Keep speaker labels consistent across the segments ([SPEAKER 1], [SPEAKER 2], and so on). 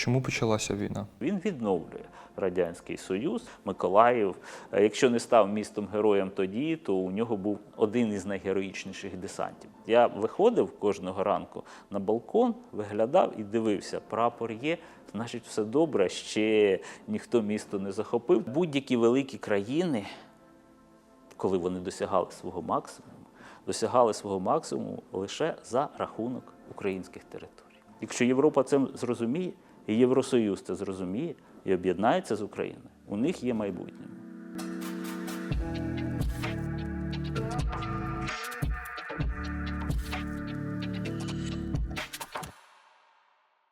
[SPEAKER 1] Чому почалася війна?
[SPEAKER 2] Він відновлює Радянський Союз, Миколаїв. Е, Якщо не став містом героєм тоді, то у нього був один із найгероїчніших десантів. Я виходив кожного ранку на балкон, виглядав і дивився, прапор є. Значить, все добре, ще ніхто місто не захопив. Будь-які великі країни, коли вони досягали свого максимуму, досягали свого максимуму лише за рахунок українських територій. Якщо Європа це зрозуміє, і Євросоюз це зрозуміє і об'єднається з Україною, у них є майбутнє.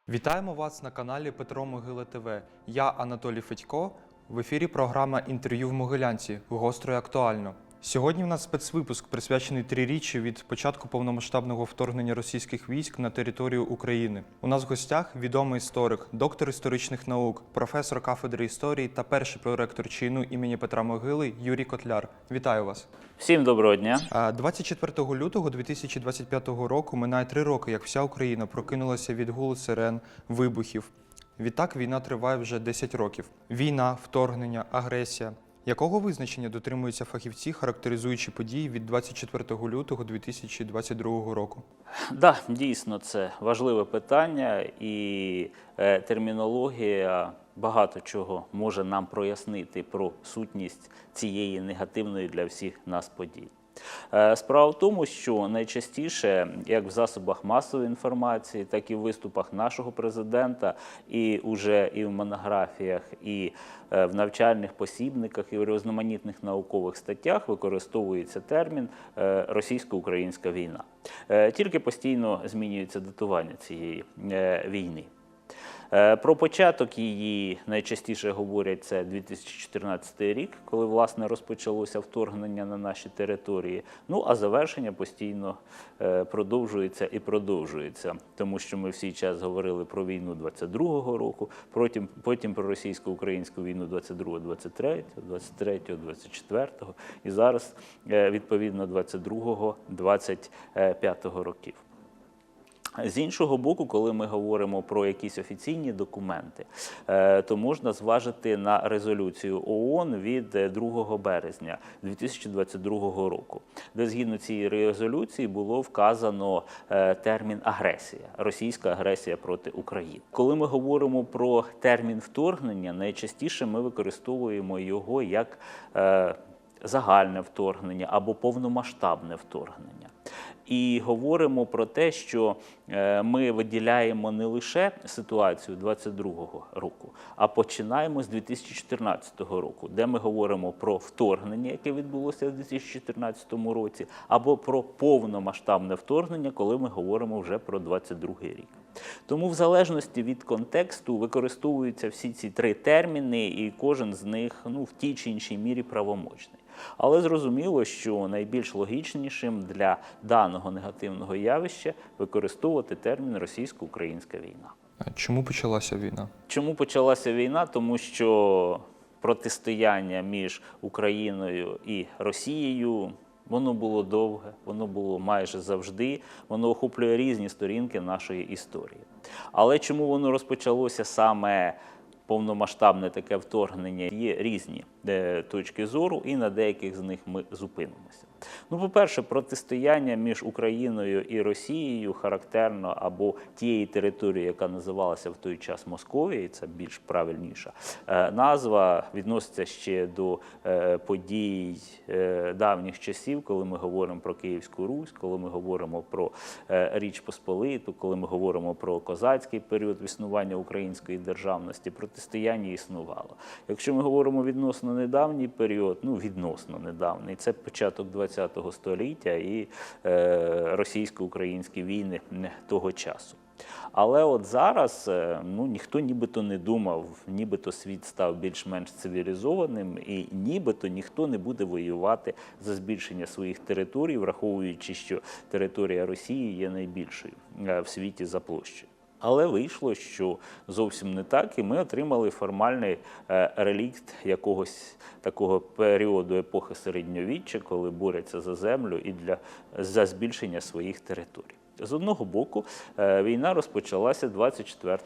[SPEAKER 1] Вітаємо вас на каналі Петро Могила ТВ. Я Анатолій Федько. В ефірі програма інтерв'ю в Могилянці. Гостро і актуально. Сьогодні в нас спецвипуск присвячений триріччю від початку повномасштабного вторгнення російських військ на територію України. У нас в гостях відомий історик, доктор історичних наук, професор кафедри історії та перший проректор чину імені Петра Могили Юрій Котляр. Вітаю вас.
[SPEAKER 2] Всім доброго дня.
[SPEAKER 1] А 24 лютого 2025 року минає три роки, як вся Україна прокинулася від гулу сирен, вибухів. Відтак війна триває вже 10 років. Війна, вторгнення, агресія. Якого визначення дотримуються фахівці, характеризуючи події від 24 лютого 2022 року?
[SPEAKER 2] Да, дійсно, це важливе питання, і е, термінологія багато чого може нам прояснити про сутність цієї негативної для всіх нас події. Е, Справа в тому, що найчастіше, як в засобах масової інформації, так і в виступах нашого президента, і уже і в монографіях, і е, в навчальних посібниках, і в різноманітних наукових статтях використовується термін е, російсько-українська війна. Тільки постійно змінюється датування цієї війни. Е, Про початок її найчастіше говорять це 2014 рік, коли власне розпочалося вторгнення на наші території. Ну а завершення постійно е, продовжується і продовжується, тому що ми всій час говорили про війну 22-го року, потім, про російсько-українську війну 22-го, 23-го, 23-го, 24-го і зараз е, відповідно 22-го, 25-го років. З іншого боку, коли ми говоримо про якісь офіційні документи, е, то можна зважити на резолюцію ООН від е, 2 березня 2022 року, де згідно цієї резолюції було вказано е, термін агресія, російська агресія проти України. Коли ми говоримо про термін вторгнення, найчастіше ми використовуємо його як е, загальне вторгнення або повномасштабне вторгнення. І говоримо про те, що е, ми виділяємо не лише ситуацію 22-го року, а починаємо з 2014 року, де ми говоримо про вторгнення, яке відбулося в 2014 році, або про повномасштабне вторгнення, коли ми говоримо вже про 22-й рік. Тому, в залежності від контексту, використовуються всі ці три терміни, і кожен з них ну, в тій чи іншій мірі правомочний. Але зрозуміло, що найбільш логічнішим для даного негативного явища використовувати термін російсько-українська війна.
[SPEAKER 1] А Чому почалася війна?
[SPEAKER 2] Чому почалася війна? Тому що протистояння між Україною і Росією воно було довге, воно було майже завжди, воно охоплює різні сторінки нашої історії. Але чому воно розпочалося саме повномасштабне таке вторгнення? Є різні точки зору, і на деяких з них ми зупинимося. Ну, по-перше, протистояння між Україною і Росією характерно або тієї території, яка називалася в той час Московією, це більш правильніша е, назва, відноситься ще до е, подій е, давніх часів, коли ми говоримо про Київську Русь, коли ми говоримо про Річ Посполиту, коли ми говоримо про козацький період існування української державності, протистояння існувало. Якщо ми говоримо відносно недавній період, ну відносно недавній, це початок ХХ століття і е, російсько-українські війни того часу. Але от зараз е, ну, ніхто нібито не думав, нібито світ став більш-менш цивілізованим, і нібито ніхто не буде воювати за збільшення своїх територій, враховуючи, що територія Росії є найбільшою е, в світі за площею. Але вийшло, що зовсім не так, і ми отримали формальний е, релікт якогось такого періоду епохи середньовіччя, коли борються за землю і для за збільшення своїх територій. З одного боку, е, війна розпочалася 24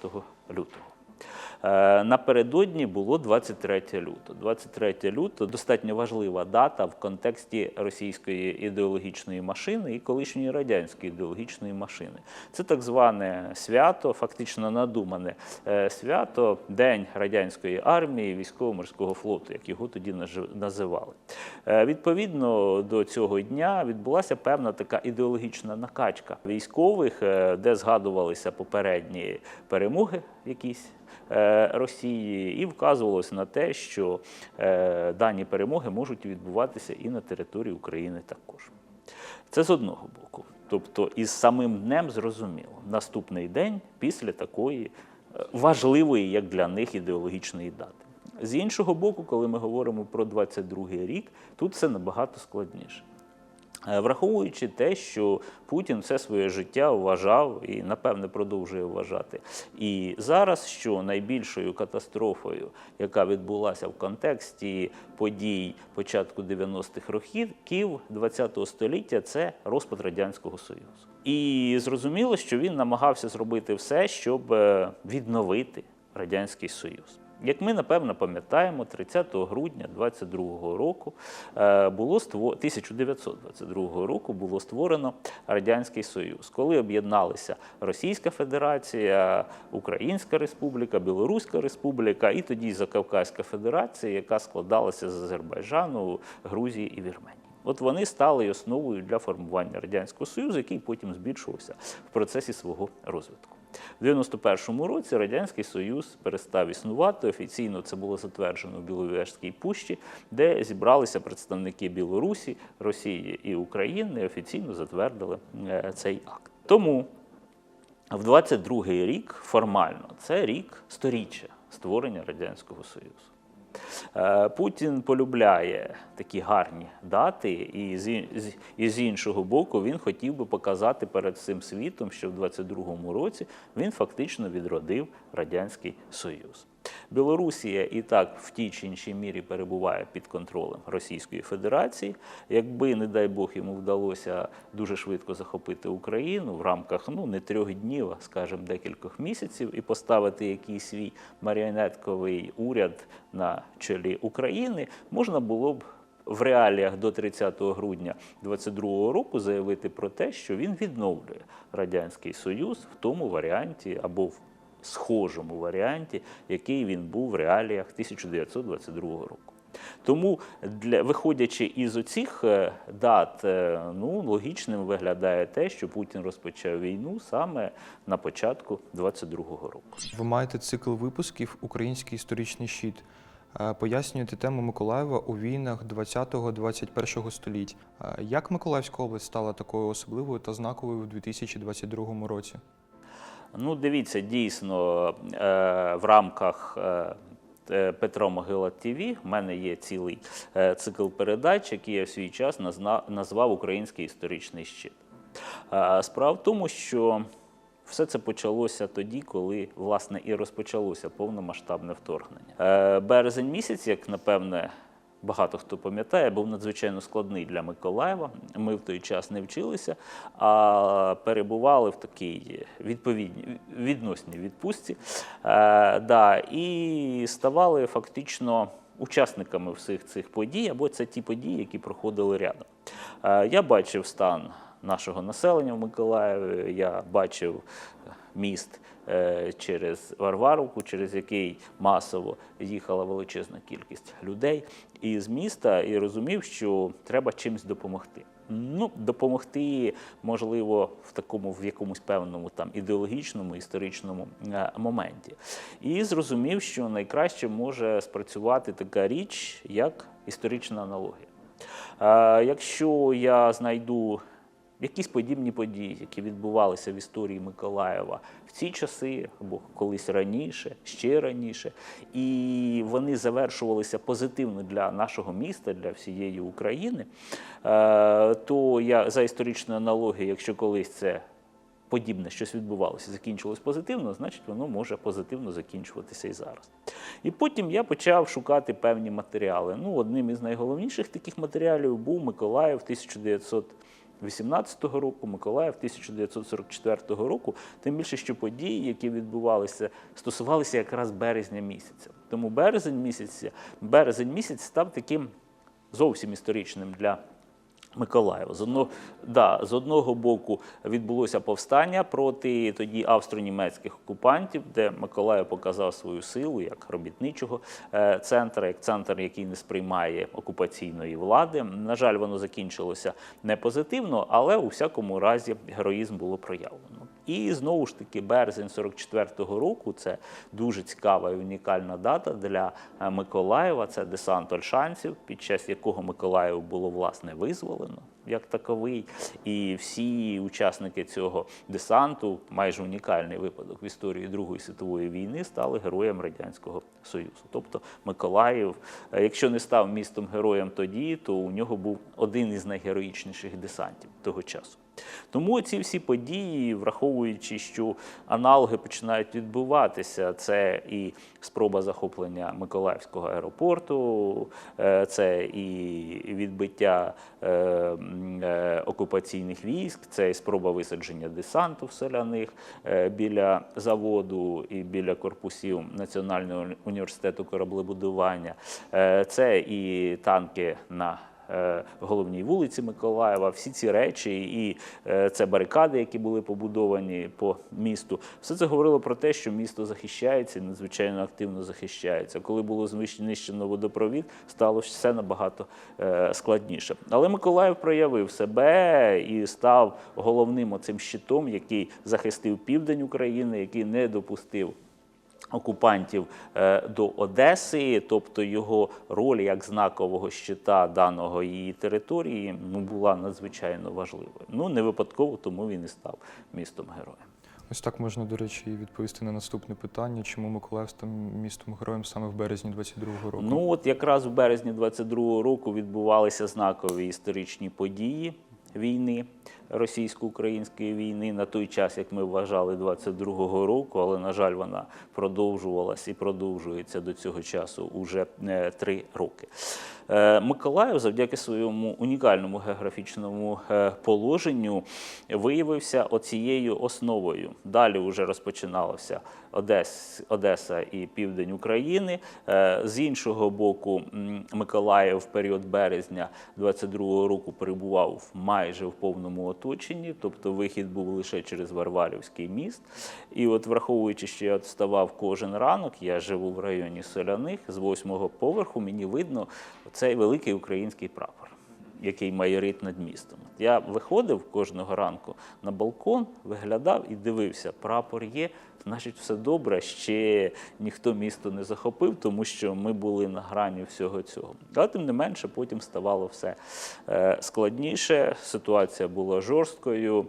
[SPEAKER 2] лютого. Е, Напередодні було 23 лютого. 23 лютого достатньо важлива дата в контексті російської ідеологічної машини і колишньої радянської ідеологічної машини. Це так зване свято, фактично надумане е, свято, День радянської армії, військово-морського флоту, як його тоді називали. Е, Відповідно до цього дня відбулася певна така ідеологічна накачка військових, де згадувалися попередні перемоги якісь. Е, Росії і вказувалося на те, що е, дані перемоги можуть відбуватися і на території України також. Це з одного боку. Тобто, із самим днем зрозуміло, наступний день після такої е, важливої, як для них, ідеологічної дати. З іншого боку, коли ми говоримо про 22-й рік, тут все набагато складніше. Е, Враховуючи те, що Путін все своє життя вважав і, напевне, продовжує вважати. І зараз, що найбільшою катастрофою, яка відбулася в контексті подій початку 90-х років ХХ століття, це розпад Радянського Союзу. І зрозуміло, що він намагався зробити все, щоб е, відновити Радянський Союз. Як ми напевно пам'ятаємо, 30 грудня 22 року е, було ство... 1922 року було створено Радянський Союз, коли об'єдналися Російська Федерація, Українська Республіка, Білоруська Республіка і тоді Закавказька Федерація, яка складалася з Азербайджану, Грузії і Вірменії. От вони стали основою для формування Радянського Союзу, який потім збільшувався в процесі свого розвитку. В 91-му році Радянський Союз перестав існувати. Офіційно це було затверджено в Біловежській пущі, де зібралися представники Білорусі, Росії і України. і Офіційно затвердили е, цей акт. Тому в 22-й рік формально це рік сторіччя створення Радянського Союзу. Е, Путін полюбляє такі гарні дати, і з, іншого боку, він хотів би показати перед всім світом, що в 22-му році він фактично відродив Радянський Союз. Білорусія і так в тій чи іншій мірі перебуває під контролем Російської Федерації. Якби, не дай Бог, йому вдалося дуже швидко захопити Україну в рамках ну не трьох днів, а скажімо, декількох місяців, і поставити якийсь свій маріонетковий уряд на чолі України, можна було б. В реаліях до 30 грудня 22 року заявити про те, що він відновлює радянський союз в тому варіанті або в схожому варіанті, який він був в реаліях 1922 року. Тому, для, виходячи із оцих е, дат, е, ну, логічним виглядає те, що Путін розпочав війну саме на початку 22-го року.
[SPEAKER 1] Ви маєте цикл випусків Український історичний щит. Е, Пояснюєте тему Миколаєва у війнах 20-21 століть. Як Миколаївська область стала такою особливою та знаковою в 2022 році?
[SPEAKER 2] Ну, дивіться, дійсно, е, в рамках е, е, Петро Могила ТВ в мене є цілий цикл передач, який я в свій час назвав Український історичний щит. Справа в тому, що все це почалося тоді, коли власне і розпочалося повномасштабне вторгнення. Березень місяць, як напевне. Багато хто пам'ятає, був надзвичайно складний для Миколаєва. Ми в той час не вчилися, а перебували в такій відповідній відносній відпустці. Е, да, і ставали фактично учасниками всіх цих подій, або це ті події, які проходили рядом. Е, я бачив стан нашого населення в Миколаєві, я бачив міст через Варваровку, через який масово їхала величезна кількість людей із міста, і розумів, що треба чимось допомогти. Ну, допомогти, можливо, в такому в якомусь певному там ідеологічному історичному е, моменті. І зрозумів, що найкраще може спрацювати така річ, як історична аналогія. Е, Якщо я знайду якісь подібні події, які відбувалися в історії Миколаєва в ці часи або колись раніше, ще раніше, і вони завершувалися позитивно для нашого міста, для всієї України, е, то я за історичною аналогією, якщо колись це подібне щось відбувалося, закінчилось позитивно, значить воно може позитивно закінчуватися і зараз. І потім я почав шукати певні матеріали. Ну, одним із найголовніших таких матеріалів був Миколаїв 1900 18-го року, Миколаїв 1944 року. Тим більше, що події, які відбувалися, стосувалися якраз березня місяця. Тому березень місяця, березень місяць став таким зовсім історичним для Миколаєва. З одного, да, з одного боку відбулося повстання проти тоді австро-німецьких окупантів, де Миколаїв показав свою силу як робітничого е, центра, як центр, який не сприймає окупаційної влади. На жаль, воно закінчилося не позитивно, але у всякому разі героїзм було проявлено. І знову ж таки, березень 44-го року це дуже цікава і унікальна дата для е, Миколаєва. Це десант Ольшанців, під час якого Миколаїв було власне визволено як таковий. І всі учасники цього десанту, майже унікальний випадок в історії Другої світової війни, стали героєм Радянського Союзу. Тобто Миколаїв, е, якщо не став містом героєм тоді, то у нього був один із найгероїчніших десантів того часу. Тому ці всі події, враховуючи, що аналоги починають відбуватися, це і спроба захоплення Миколаївського аеропорту, е, це і відбиття е, окупаційних військ, це і спроба висадження десанту в соляних е, біля заводу і біля корпусів Національного університету кораблебудування, е, це і танки на е, головній вулиці Миколаєва, всі ці речі, і е, це барикади, які були побудовані по місту. Все це говорило про те, що місто захищається і надзвичайно активно захищається. Коли було знищено водопровід, стало все набагато е, складніше. Але Миколаїв проявив себе і став головним оцим щитом, який захистив південь України, який не допустив окупантів е, до Одеси, тобто його роль як знакового щита даного її території ну, була надзвичайно важливою. Ну не випадково, тому він і став містом героєм.
[SPEAKER 1] Ось так можна, до речі, і відповісти на наступне питання, чому Миколаїв став містом героєм саме в березні 22-го року.
[SPEAKER 2] Ну от якраз в березні 22-го року відбувалися знакові історичні події війни російсько-української війни на той час, як ми вважали 22-го року, але на жаль, вона продовжувалась і продовжується до цього часу уже е, три роки. Е, Миколаїв, завдяки своєму унікальному географічному е, положенню, виявився оцією основою. Далі вже розпочиналося Одес, Одеса і південь України. З іншого боку, Миколаїв в період березня 22-го року перебував майже в повному оточенні, тобто вихід був лише через Варварівський міст. І от враховуючи, що я вставав кожен ранок, я живу в районі Соляних, з восьмого поверху мені видно цей великий український прапор який майорить над містом. Я виходив кожного ранку на балкон, виглядав і дивився, прапор є, значить, все добре. Ще ніхто місто не захопив, тому що ми були на грані всього цього. Але тим не менше, потім ставало все е, складніше. Ситуація була жорсткою.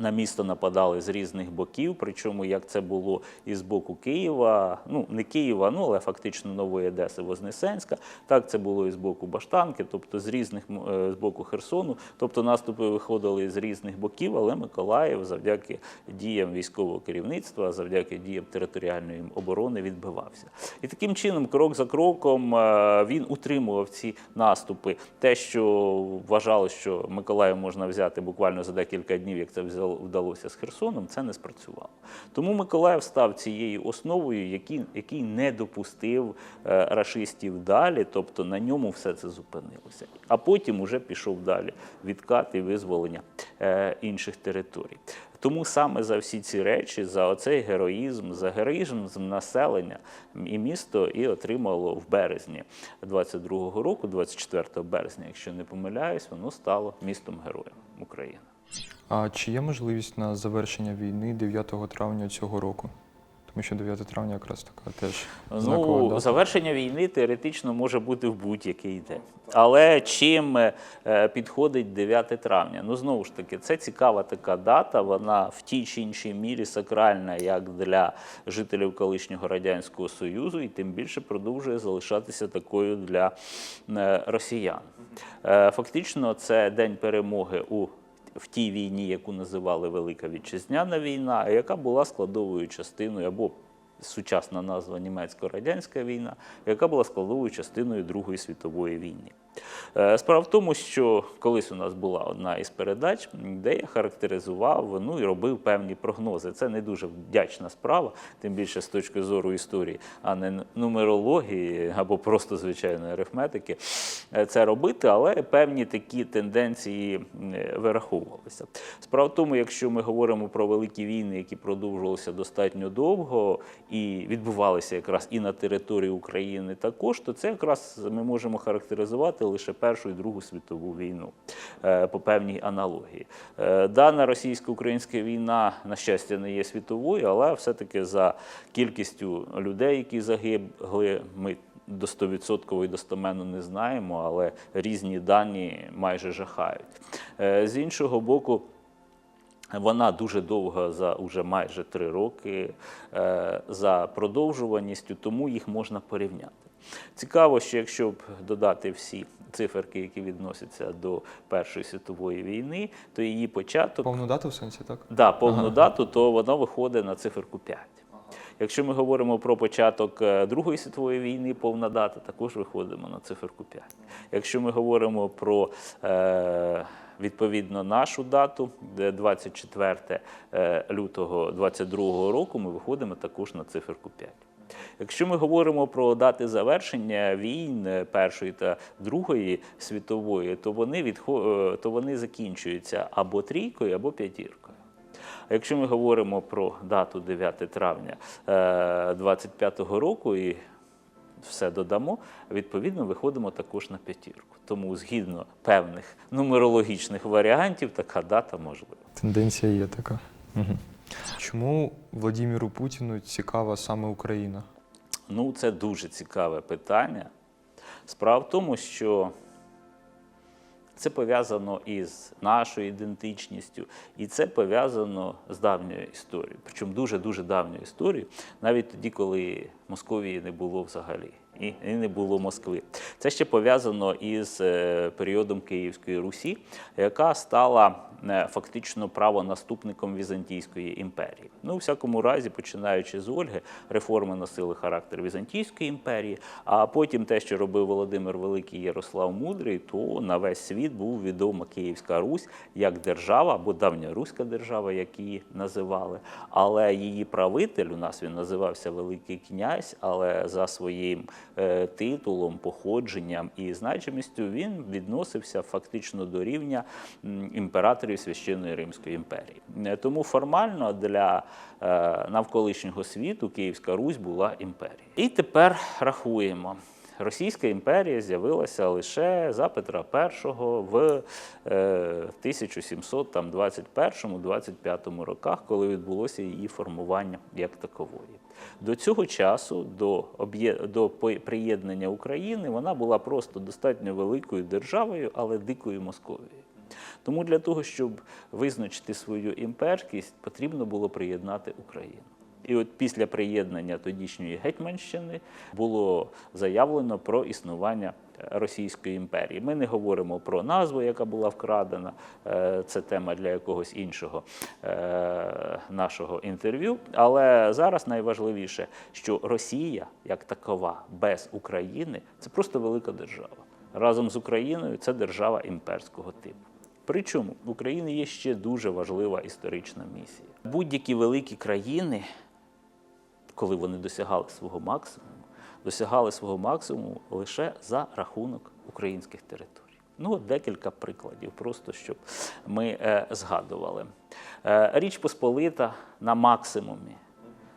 [SPEAKER 2] На місто нападали з різних боків, причому як це було і з боку Києва, ну не Києва, ну але фактично Нової Одеси, Вознесенська. Так це було і з боку Баштанки, тобто з різних е, з боку Херсону. Тобто наступи виходили з різних боків, але Миколаїв завдяки діям військового керівництва, завдяки діям територіальної оборони відбивався. І таким чином, крок за кроком, е, він утримував ці наступи. Те, що вважали, що Миколаїв можна взяти буквально за декілька днів, як це взяло- вдалося з Херсоном, це не спрацювало. Тому Миколаїв став цією основою, який, не допустив е, рашистів далі, тобто на ньому все це зупинилося. А потім уже пішов далі відкат і визволення е, інших територій. Тому саме за всі ці речі, за оцей героїзм, за героїзм населення і місто і отримало в березні 22-го року, 24 березня, якщо не помиляюсь, воно стало містом героєм України.
[SPEAKER 1] А чи є можливість на завершення війни 9 травня цього року? Тому що 9 травня якраз така теж знакова
[SPEAKER 2] Ну,
[SPEAKER 1] дата.
[SPEAKER 2] завершення війни теоретично може бути в будь-який день. Але чим е, підходить 9 травня? Ну, знову ж таки, це цікава така дата, вона в тій чи іншій мірі сакральна як для жителів колишнього Радянського Союзу, і тим більше продовжує залишатися такою для е, росіян. Е, Фактично, це день перемоги у в тій війні, яку називали Велика Вітчизняна війна, яка була складовою частиною або сучасна назва німецько-радянська війна, яка була складовою частиною Другої світової війни. Е, Справа в тому, що колись у нас була одна із передач, де я характеризував ну, і робив певні прогнози. Це не дуже вдячна справа, тим більше з точки зору історії, а не нумерології або просто звичайної арифметики. е, Це робити, але певні такі тенденції е, вираховувалися. Справа в тому, якщо ми говоримо про великі війни, які продовжувалися достатньо довго і відбувалися якраз і на території України також, то це якраз ми можемо характеризувати лише Першу і Другу світову війну е, по певній аналогії. Е, Дана російсько-українська війна, на щастя, не є світовою, але все-таки за кількістю людей, які загибли, ми до 100% і достоменно не знаємо, але різні дані майже жахають. Е, З іншого боку, вона дуже довга за уже майже три роки за продовжуваністю, тому їх можна порівняти. Цікаво, що якщо б додати всі циферки, які відносяться до Першої світової війни, то її початок
[SPEAKER 1] Повну дату в сенсі, так?
[SPEAKER 2] да, повну
[SPEAKER 1] Ага.
[SPEAKER 2] дату, то воно виходить на циферку 5. Якщо ми говоримо про початок е, Другої світової війни, повна дата, також виходимо на циферку 5. Якщо ми говоримо про е, відповідно нашу дату, де 24 е, лютого 22 року, ми виходимо також на циферку 5. Якщо ми говоримо про дати завершення війн е, Першої та Другої світової, то вони, відхо... е, то вони закінчуються або трійкою, або п'ятіркою. А якщо ми говоримо про дату 9 травня 25-го року і все додамо, відповідно виходимо також на п'ятірку. Тому згідно певних нумерологічних варіантів, така дата можлива.
[SPEAKER 1] Тенденція є така. Угу. Чому Владіміру Путіну цікава саме Україна?
[SPEAKER 2] Ну, це дуже цікаве питання. Справа в тому, що це пов'язано із нашою ідентичністю, і це пов'язано з давньою історією. Причому дуже-дуже давньою історією, навіть тоді, коли Московії не було взагалі. І не було Москви. Це ще пов'язано із е, періодом Київської Русі, яка стала е, фактично правонаступником Візантійської імперії. Ну, у всякому разі, починаючи з Ольги, реформи носили характер Візантійської імперії, а потім те, що робив Володимир Великий Ярослав Мудрий, то на весь світ був відома Київська Русь як держава або давня руська держава, як її називали. Але її правитель у нас він називався Великий князь, але за своїм титулом, походженням і значимістю він відносився фактично до рівня імператорів священної Римської імперії. Е, Тому формально для е, навколишнього світу Київська Русь була імперією. І тепер рахуємо. Російська імперія з'явилася лише за Петра І в е, 1721-25 роках, коли відбулося її формування як такової. До цього часу, до, до приєднання України, вона була просто достатньо великою державою, але дикою Московією. Тому для того, щоб визначити свою імперськість, потрібно було приєднати Україну. І от після приєднання тодішньої Гетьманщини було заявлено про існування Російської імперії. Ми не говоримо про назву, яка була вкрадена. е, Це тема для якогось іншого е, нашого інтерв'ю. Але зараз найважливіше, що Росія, як такова, без України, це просто велика держава. Разом з Україною це держава імперського типу. Причому в Україні є ще дуже важлива історична місія. Будь-які великі країни, коли вони досягали свого максимуму, досягали свого максимуму лише за рахунок українських територій. Ну, от декілька прикладів, просто щоб ми е, згадували. Е, Річ Посполита на максимумі.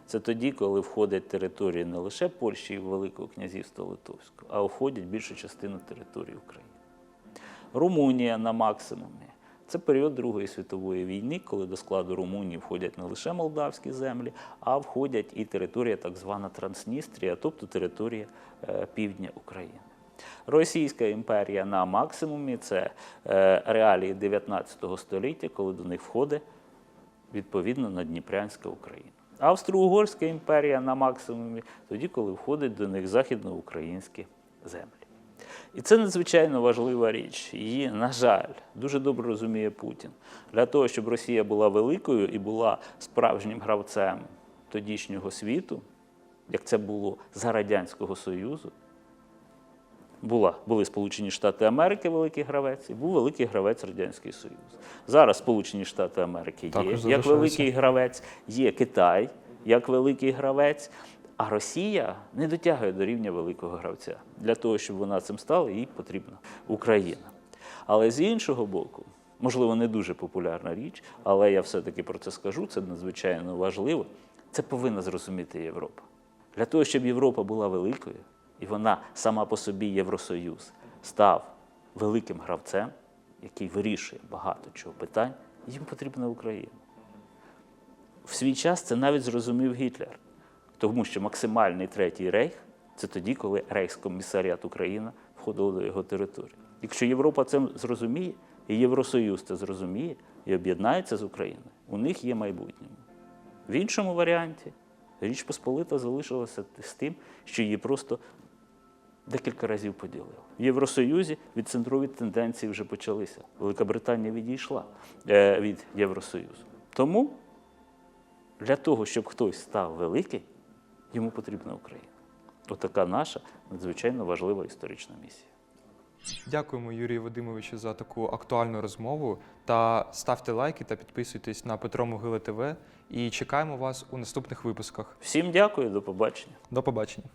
[SPEAKER 2] Це тоді, коли входять території не лише Польщі і Великого князівства Литовського, а входять більшу частину території України. Румунія на максимумі. Це період Другої світової війни, коли до складу Румунії входять не лише молдавські землі, а входять і територія так звана Трансністрія, тобто територія е, півдня України. Російська імперія на максимумі це е, реалії 19 століття, коли до них входить відповідно Надніпрянська Україна. Австро-Угорська імперія на максимумі тоді, коли входить до них західноукраїнські землі. І це надзвичайно важлива річ. Її, на жаль, дуже добре розуміє Путін. Для того, щоб Росія була великою і була справжнім гравцем тодішнього світу, як це було за Радянського Союзу, була, були Сполучені Штати Америки, великий гравець, і був великий гравець Радянський Союз. Зараз Сполучені Штати Америки є
[SPEAKER 1] Також
[SPEAKER 2] як великий гравець, є Китай як великий гравець. А Росія не дотягує до рівня великого гравця. Для того, щоб вона цим стала, їй потрібна Україна. Але з іншого боку, можливо, не дуже популярна річ, але я все-таки про це скажу, це надзвичайно важливо. Це повинна зрозуміти Європа. Для того, щоб Європа була великою, і вона сама по собі Євросоюз став великим гравцем, який вирішує багато чого питань, їм потрібна Україна. В свій час це навіть зрозумів Гітлер, тому що максимальний третій рейх це тоді, коли Рейхскомісаріат Україна входило до його території. Якщо Європа це зрозуміє, і Євросоюз це зрозуміє і об'єднається з Україною, у них є майбутнє. В іншому варіанті Річ Посполита залишилася з тим, що її просто декілька разів поділили. В Євросоюзі відцентрові тенденції вже почалися. Велика Британія відійшла е, від Євросоюзу. Тому для того, щоб хтось став великий, йому потрібна Україна. Отака наша надзвичайно важлива історична місія.
[SPEAKER 1] Дякуємо, Юрію Вадимовичу, за таку актуальну розмову. Та ставте лайки та підписуйтесь на Петро Могила ТВ. І чекаємо вас у наступних випусках.
[SPEAKER 2] Всім дякую, до побачення.
[SPEAKER 1] До побачення.